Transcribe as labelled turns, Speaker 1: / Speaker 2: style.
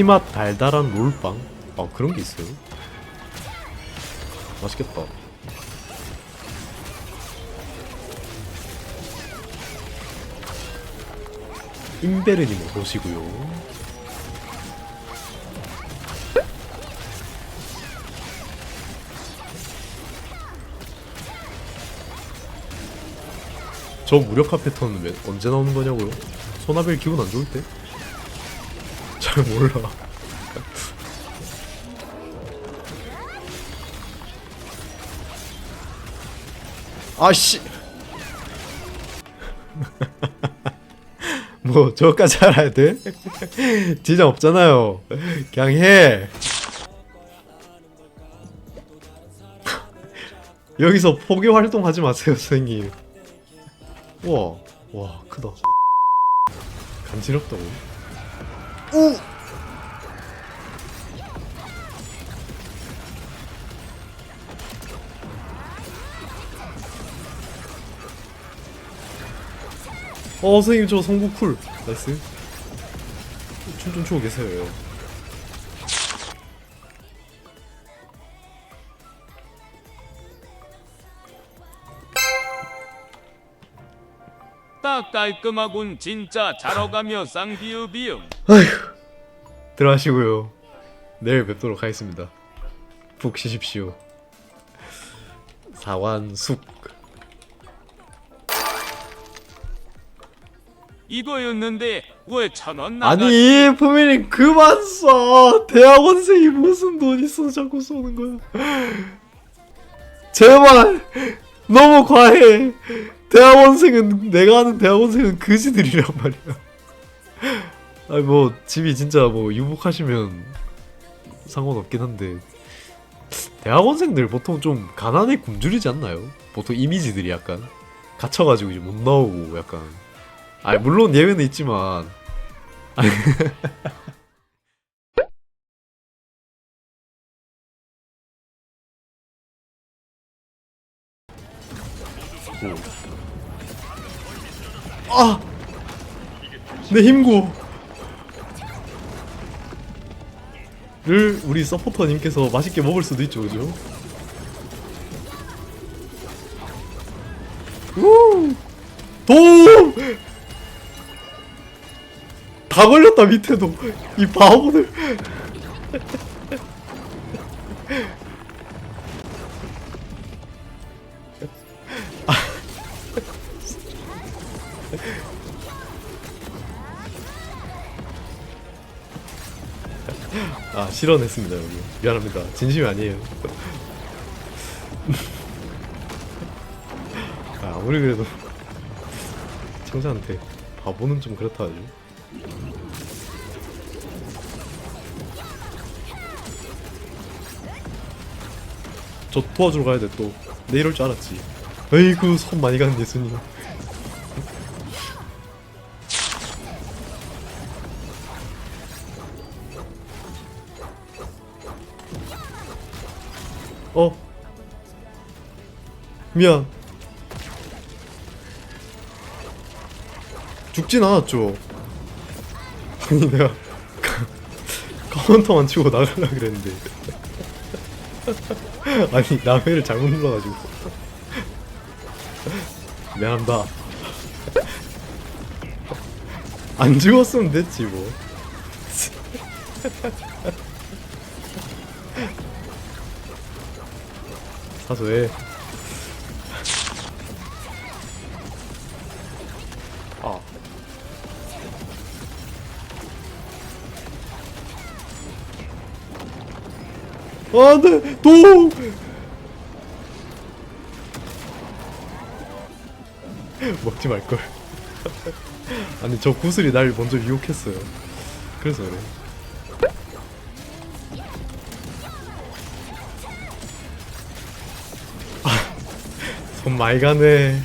Speaker 1: 피맛 달달한 롤빵? 아 그런 게 있어요? 맛있겠다. 임베르님 어서오시고요. 저 무력화 패턴은 왜- 언제 나오는 거냐고요? 소나벨 기분 안 좋을 때? 잘 몰라. 아씨. 뭐 저까지 알아야 돼? 지장 없잖아요. 그냥 해. 여기서 포기 활동하지 마세요, 선생님. 와, 와 크다. 간지럽다고. 우. 어 선생님 저 성부 쿨. 나이스. 춤 좀 추고 계세요
Speaker 2: 딱 깔끔하군. 진짜 잘어가며 쌍비읍이음
Speaker 1: 들어가시고요. 내일 뵙도록 하겠습니다. 푹 쉬십시오. 사완숙.
Speaker 2: 이거였는데 왜 천원 나가
Speaker 1: 아니 부모님 그만 써! 대학원생이 무슨 돈 있어 자꾸 쏘는 거야? 제발 너무 과해 대학원생은 내가 아는 대학원생은 그지들이란 말이야. 아니 뭐 집이 진짜 뭐 유복하시면 상관없긴 한데. 대학원생들 보통 좀 가난에 굶주리지 않나요? 보통 이미지들이 약간 갇혀가지고 이제 못 나오고 약간. 아 물론 예외는 있지만 아! 내 힘구! 를 우리 서포터님께서 맛있게 먹을 수도 있죠, 그죠? 우! 도움! 다 걸렸다, 밑에도. 이 바보들. 아 실언했습니다 여기 미안합니다. 진심이 아니에요. 아, 아무리 그래도 청자한테 바보는 좀 그렇다 하죠 저 도와주러 가야 돼또. 내 이럴 줄 알았지. 아이고 손 많이 가는 예수님 어? 미안. 죽진 않았죠. 아니 내가 카운터만 치고 나가려 그랬는데. 아니 라메를 잘못 눌러가지고. 미안합니다. 안 죽었으면 됐지 뭐 사소해 아. 안돼 도 먹지 말걸. 아니 저 구슬이 날 먼저 유혹했어요. 그래서 그래 아, 손 많이 가네